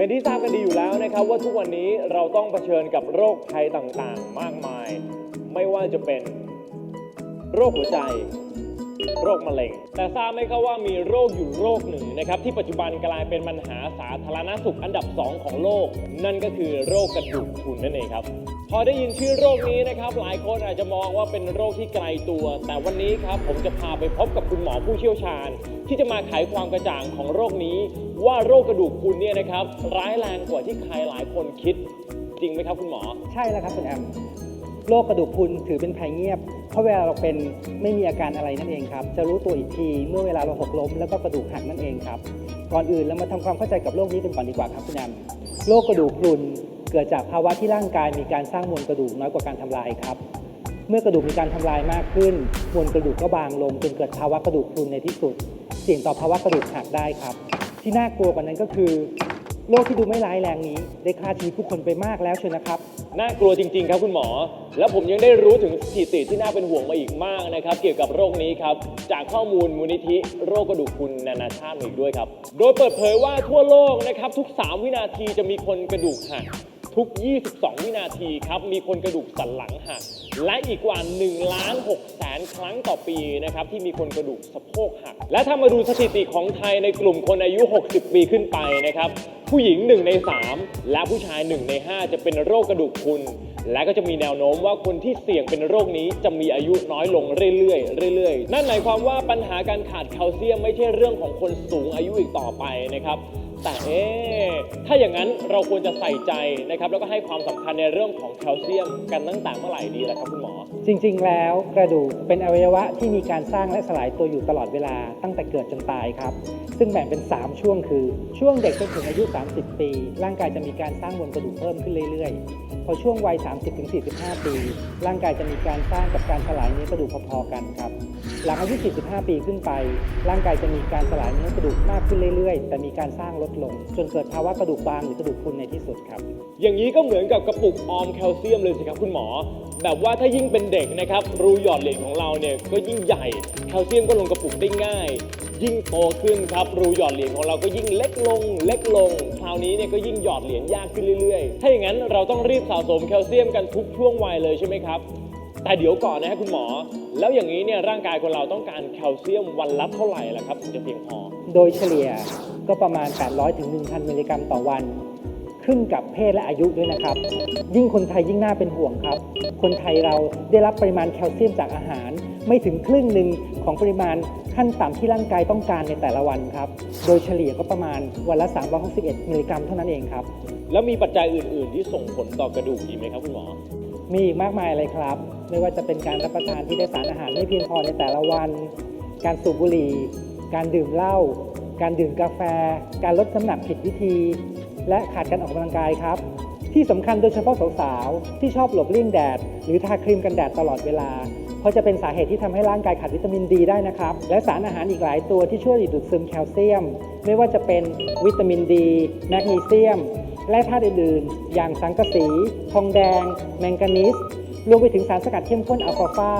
เป็นที่ทราบกันดีอยู่แล้วนะครับ ว่าทุกวันนี้เราต้องเผชิญกับโรคภัยต่างๆ มากมาย ไม่ว่าจะเป็นโรคหัวใจ โรคมะเร็ง แต่ทราบไหมครับว่ามีโรคอยู่โรคหนึ่งนะครับ ที่ปัจจุบันกลายเป็นปัญหาสาธารณสุขอันดับ 2 ของโลก นั่นก็คือโรคกระดูกพรุนนั่นเองครับ พอได้ยินชื่อโรคนี้นะครับ หลายคนอาจจะมองว่าเป็นโรคที่ไกลตัว แต่วันนี้ครับผมจะพาไปพบกับคุณหมอผู้เชี่ยวชาญ ที่จะมาไขความกระจ่างของโรคนี้ ว่าโรคกระดูกพรุนเนี่ยนะครับ ร้ายแรงกว่าที่ใครหลายคนคิด จริงไหมครับคุณหมอ ใช่แล้วครับคุณแอมโรคกระดูกพรุนถือเป็นภัยเงียบ เพราะเวลาเราเป็นไม่มีอาการอะไรนั่นเองครับ จะรู้ตัวอีกทีเมื่อเวลาเราหกล้มแล้วก็กระดูกหักนั่นเองครับ ก่อนอื่นเรามาทำความเข้าใจกับโรคนี้กันก่อนดีกว่าครับคุณแอมโรคกระดูกพรุน เกิดจากภาวะที่ร่างกายมีการสร้างมวลกระดูกน้อยกว่าการทำลายครับ เมื่อกระดูกมีการทำลายมากขึ้น มวลกระดูกก็บางลง จนเกิดภาวะกระดูกพรุนในที่สุด เสี่ยงต่อภาวะกระดูกหักได้ครับ ที่น่ากลัวกว่านั้นก็คือโรคที่ดูไม่ร้ายแรงนี้ ได้ฆ่าชีวิตผู้คนไปมากแล้วเชียวนะครับ น่ากลัวจริง ๆ ครับคุณหมอ แล้วผมยังได้รู้ถึงสถิติที่น่าเป็นห่วงมาอีกมากนะครับ เกี่ยวกับโรคนี้ครับ จากข้อมูลมูลนิธิโรคกระดูกพรุนนานาชาติมาอีกด้วยครับ โดยเปิดเผยว่าทั่วโลกนะครับทุก 3 วินาทีจะมีคนกระดูกหัก ทุก 22 วินาทีครับ มีคนกระดูกสันหลังหัก และอีกกว่า1ล้าน6แสนครั้งต่อปีนะครับที่มีคนกระดูกสะโพกหัก และถ้ามาดูสถิติของไทยในกลุ่มคนอายุ 60 ปีขึ้นไปนะครับ ผู้หญิง 1 ใน 3 และผู้ชาย 1 ใน 5 จะเป็นโรคกระดูกพรุน และก็จะมีแนวโน้มว่าคนที่เสี่ยงเป็นโรคนี้จะมีอายุน้อยลงเรื่อยๆเรื่อยๆ นั่นหมายความว่าปัญหาการขาดแคลเซียมไม่ใช่เรื่องของคนสูงอายุอีกต่อไปนะครับ แต่เอ๊ะถ้าอย่างนั้นเราควรจะใส่ใจนะครับ แล้วก็ให้ความสำคัญในเรื่องของแคลเซียมกันตั้งแต่เมื่อไหร่ดีล่ะครับคุณหมอ จริงๆ แล้วกระดูกเป็นอวัยวะที่มีการสร้างและสลายตัวอยู่ตลอดเวลาตั้งแต่เกิดจนตายครับ ซึ่งแบ่งเป็น 3 ช่วงคือช่วงเด็กจนถึงอายุ 30 ปี ร่างกายจะมีการสร้างมวลกระดูกเพิ่มขึ้นเรื่อยๆ พอช่วงวัย 30-45 ปี ร่างกายจะมีการสร้างกับการสลายเนื้อกระดูกพอๆกันครับ หลังอายุ 45 ปีขึ้นไป ร่างกายจะมีการสลายเนื้อกระดูกมากขึ้นเรื่อยๆ แต่มีการสร้างลดลง จนเกิดภาวะกระดูกบางหรือกระดูกพรุนในที่สุดครับ อย่างนี้ก็เหมือนกับกระปุกออมแคลเซียมเลยสิครับคุณหมอ แบบว่าถ้ายิ่งเป็นเด็กนะครับรูหยอดเหรียญของเราเนี่ยก็ยิ่งใหญ่แคลเซียมก็ลงกระปุกได้ง่าย ยิ่งโตขึ้นครับรูหยอดเหรียญของเราก็ยิ่งเล็กลง เล็กลง คราวนี้เนี่ยก็ยิ่งหยอดเหรียญยากขึ้นเรื่อยๆ ถ้าอย่างนั้นเราต้องรีบสะสมแคลเซียมกันทุกช่วงวัยเลยใช่ไหมครับแต่เดี๋ยวก่อนนะครับคุณหมอ แล้วอย่างนี้เนี่ยร่างกายคนเราต้องการแคลเซียมวันละเท่าไหร่ล่ะครับถึงจะเพียงพอ โดยเฉลี่ย ก็ประมาณ 800ถึง1,000 มิลลิกรัมต่อวัน ขึ้นกับเพศและอายุด้วยนะครับ ยิ่งคนไทยยิ่งน่าเป็นห่วงครับ คนไทยเราได้รับปริมาณแคลเซียมจากอาหาร ไม่ถึงครึ่งหนึ่งของปริมาณขั้นต่ำที่ร่างกายต้องการในแต่ละวันครับ โดยเฉลี่ยก็ประมาณวันละ 361 มิลลิกรัมเท่านั้นเองครับ แล้วมีปัจจัยอื่น ๆ ที่ส่งผลต่อกระดูกอีกไหมครับคุณหมอ มีอีกมากมายเลยครับ ไม่ว่าจะเป็นการรับประทานที่ได้สารอาหารไม่เพียงพอในแต่ละวัน การสูบบุหรี่ การดื่มเหล้า การดื่มกาแฟ การลดน้ำหนักผิดวิธี และขาดการออกกำลังกายครับ ที่สำคัญโดยเฉพาะสาวๆ ที่ชอบหลบเลี่ยงแดด หรือทาครีมกันแดดตลอดเวลา เพราะจะเป็นสาเหตุที่ทำให้ร่างกายขาดวิตามินดีได้นะครับ และสารอาหารอีกหลายตัวที่ช่วยดูดซึมแคลเซียม ไม่ว่าจะเป็นวิตามินดีแมกนีเซียม และธาตุอื่นๆ อย่างสังกะสี ทองแดง แมงกานีส รวมไปถึงสารสกัดเข้มข้นอัลฟาฟา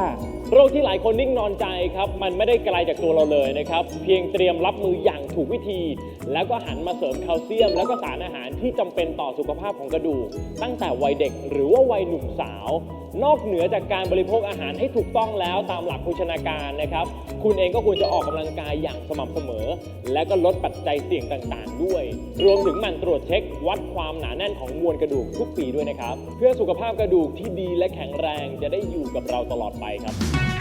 โรคที่หลายคนนิ่งนอนใจครับ มันไม่ได้ไกลจากตัวเราเลยนะครับ เพียงเตรียมรับมืออย่างถูกวิธี แล้วก็หันมาเสริมแคลเซียม แล้วก็สารอาหารที่จำเป็นต่อสุขภาพของกระดูก ตั้งแต่วัยเด็กหรือว่าวัยหนุ่มสาว นอกเหนือจากการบริโภคอาหารให้ถูกต้องแล้วตามหลักโภชนาการนะครับ คุณเองก็ควรจะออกกำลังกายอย่างสม่ำเสมอ และก็ลดปัจจัยเสี่ยงต่างๆ ด้วย รวมถึงหมั่นตรวจเช็ค วัดความหนาแน่นของมวลกระดูกทุกปีด้วยนะครับ เพื่อสุขภาพกระดูกที่ดีและแข็งแรงจะได้อยู่กับเราตลอดไปครับ